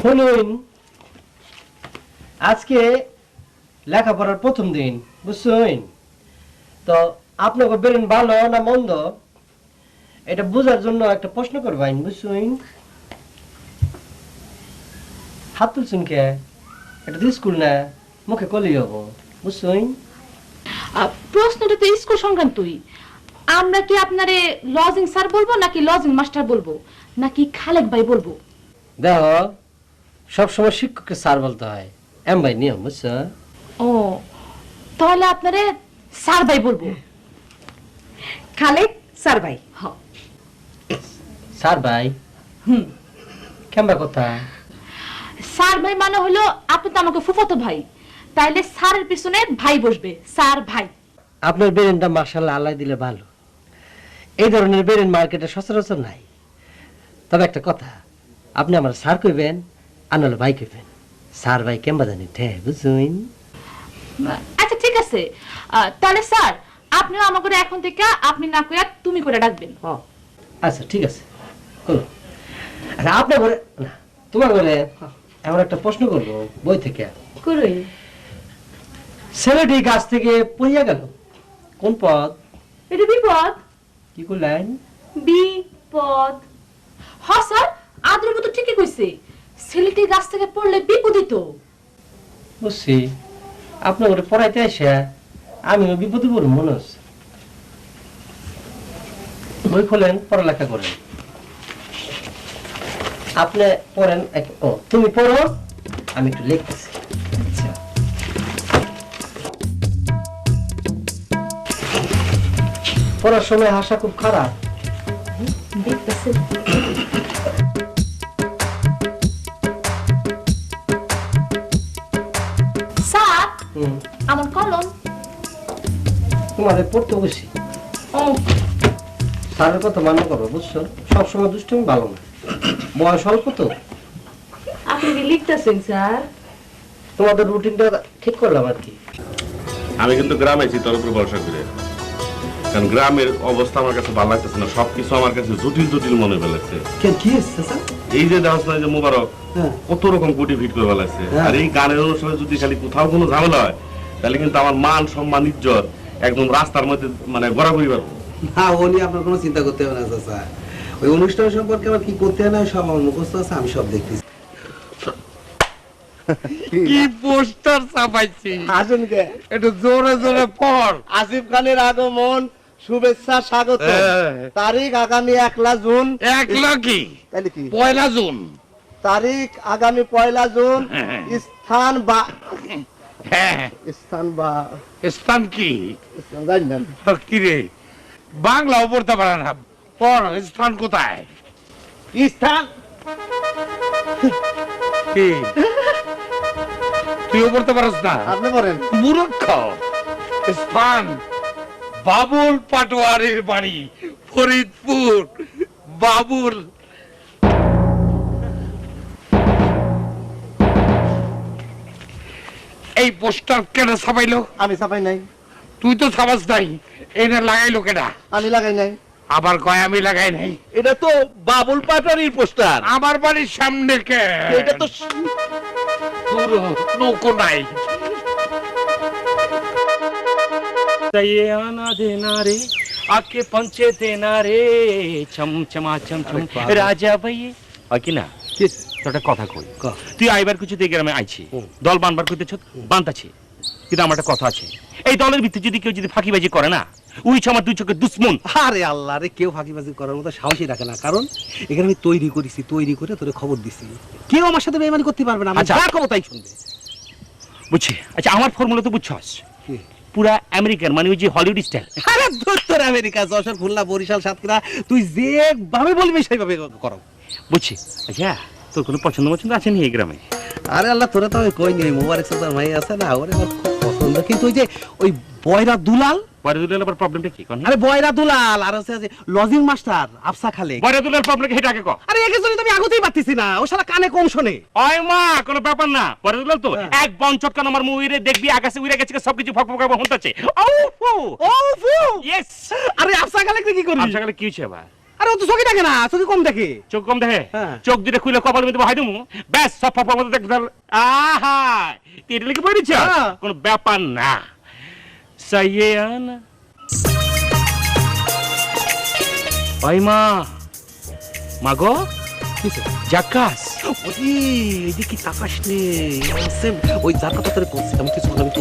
শুনুন আজকে লেখাপড়ার প্রথম দিন বুঝছেন? তো আপনাকে বেরেন ভালো না মন্দ? এটা বোঝার জন্য একটা প্রশ্ন করবেন বুঝছেন? হাত তুলছেন কে? এটা তো স্কুল না মুখে কলি হব বুঝছেন? প্রশ্নটা তো স্কুল সংক্রান্তই। আমরা কি আপনারে লজিং স্যার বলব নাকি লজিং মাস্টার বলব? নাকি খালেক ভাই বলব? দেখো সবসময় শিক্ষককে স্যার বলতে হয়। এম ভাই নিয়ম বুঝছ? ও তাহলে আপনারে স্যার ভাই বলব? খালেক স্যার ভাই। হ স্যার ভাই? হুম। কেমবা কথা? স্যার ভাই মানে হলো আপনি তো আমাকে ফুফাতো ভাই। তাইলে স্যারের পিছনে ভাই বসবে স্যার ভাই। আপনার বেরেনটা মার্শাল্লাহ আল্লাহ দিলে ভালো। এই ধরনের বেরেন মার্কেটে সচরাচর নাই। তবে একটা কথা আপনি আমার স্যার কইবেন? আর নাহলে ভাই কইবেন স্যার ভাই কেমবা জানি ঠে বুঝুন। আচ্ছা ঠিক আছে। তাহলে স্যার আপনিও আমাকে এখন থেকে আপনি না কইয়া তুমি করে ডাকবেন। আচ্ছা ঠিক আছে। করো আচ্ছা আপনার ঘরে না তোমার ঘরে এমন একটা প্রশ্ন করব বই থেকে। করই ছেলেটি গাছ থেকে পড়িয়া গেল। কোন পদ এটা বিপদ। কি করলেন বিপদ। হ স্যার আদরের মতো ঠিকই কইছে। ছেলেটি গাছ থেকে পড়লে বিপদই তো বুঝছি। আপনার পড়াইতে আসে আমিও বিপদে পড়ব মনে হচ্ছে বই খোলেন পড়ালেখা করেন। আপনি পড়েন এক- ও তুমি পড়ো আমি একটু লিখতেছি। আচ্ছা। পড়ার সময় হাসা খুব খারাপ। দেখতেছে। আমার কলম। তোমাদের পড়তে বসি। স্যারের কথা মান্য করো বুঝছ? সবসময় দুষ্টুমি ভালো না। বয়স অল্প তো। আপনি কি লিখতেছেন স্যার? তোমাদের রুটিনটা ঠিক করলাম আর কি। আমি কিন্তু গ্রামে আছি তোর উপর ভরসা করে কারণ গ্রামের অবস্থা আমার কাছে ভালো লাগতেছে না। সবকিছু আমার কাছে জটিল জটিল মনে ফেলেছে কি হচ্ছে স্যার? এই যে দেওয়া না যে মোবারক হ্যাঁ। কত রকম কুটি ফিট করে ফেলাচ্ছে হ্যাঁ। আর এই গানের অনুষ্ঠানে যদি খালি কোথাও কোনো ঝামেলা হয় তাহলে কিন্তু আমার মান সম্মান ইজ্জত একদম রাস্তার মধ্যে মানে গড়াগড়ি পারব না ও নিয়ে আপনার কোনো চিন্তা করতে হবে না চাচা। ওই অনুষ্ঠান সম্পর্কে আমার কি করতে হয় না সব আমার মুখস্থ আছে আমি সব দেখতেছি। কি পোস্টার ছাপাইছি আসুন কে? একটু জোরে জোরে পড়। আসিফ খানের আগমন শুভেচ্ছা স্বাগত। হ্যাঁ। তারিখ আগামী একলা জুন। এক লাখি তাহলে কি? পয়লা জুন। তারিখ আগামী পয়লা জুন। হ্যাঁ। স্থান বা হ্যাঁ স্থান বা স্থান কি? কি রে? বাংলাও পড়তে পারে না পড় স্থান কোথায়? স্থান কি? তুইও পড়তে পারস না। আপনি বলেন। মূর্খ। স্থান। বাবুল পাটোয়ারির বাড়ি ফরিদপুর। বাবুল। এই পোস্টার কেন ছাপাইলো? আমি ছাপাই নাই। তুই তো ছাপাস নাই এনে লাগাইলো কেনা আমি লাগাই নাই। আবার কয় আমি লাগাই নাই? এটা তো বাবুল পাটারির পোস্টার। আমার বাড়ির সামনে কে? এটা তো দূর নৌকো নাই। ये आना देना रे आके पंचे देना रे চম চমা চম চম রাজা ভাইয়ে হয় কি না তোর একটা কথা কই তুই আইবার কিছু দিয়ে গ্রামে আইছি দল বানবার করতেছ বানতাছি কিন্তু আমার একটা কথা আছে এই দলের ভিত্তি যদি কেউ যদি ফাঁকিবাজি করে না উই আমার দুই চোখের দুশ্মন আরে আল্লাহ রে কেউ ফাঁকিবাজি করার মতো সাহসই রাখে না কারণ এখানে আমি তৈরি করেছি তৈরি করে তোরে খবর দিছি কেউ আমার সাথে বেইমানি করতে পারবে না আমি আচ্ছা। যা কব তাই শুনবে বুঝছি আচ্ছা আমার ফর্মুলা তো বুঝছস কি? পুরা আমেরিকান মানে ওই যে হলিউড স্টাইল। আরে উত্তর আমেরিকা যশোর খুলনা বরিশাল সাতক্ষীরা তুই যে ভাবে বলবি সেইভাবে করো। বুঝছি। আচ্ছা তোর কোনো পছন্দ পছন্দ আছে নি এই গ্রামে? আরে আল্লাহ তোরা তো কই নি মোবারক সাদার ভাই আছে না ওরে আমার খুব পছন্দ। কিন্তু ওই যে ওই বয়রা দুলাল বয়রাদুলের আবার প্রবলেমটা কি? কোন আরে বয়রা দুলাল আর হচ্ছে লজিং মাস্টার আফসা খালে বয়রাদুলের প্রবলেম কি হেটাকে কো। আরে একে জন্য তো আগতেই পারতেছি না ও শালা কানে কম শোনে। ওই মা কোনো ব্যাপার না। পরে দিলাম তো এক বঞ্চট কান আমার মুইরে দেখবি আকাশে উড়ে গেছে সবকিছু ফক ফক হন্তাছে ও ফু। ও ফু। ইয়েস আরে আফসা খালে কি করবি গেলে কি হইছে আবার আরে ও তো চোখে দেখে না চোখে কম দেখে। চোখ কম দেখে? হ্যাঁ। চোখ দুটো খুলে কপাল মধ্যে বহাই দেবো ব্যাস সব আহা! লিখে বই হ্যাঁ। কোনো ব্যাপার না। সাইয়ে আনা ওই মা মাগো কিসে? জাকাস ওই এদিকে তাকাস নে ওই কথা তোরে বলছি আমি কিছু আমি তো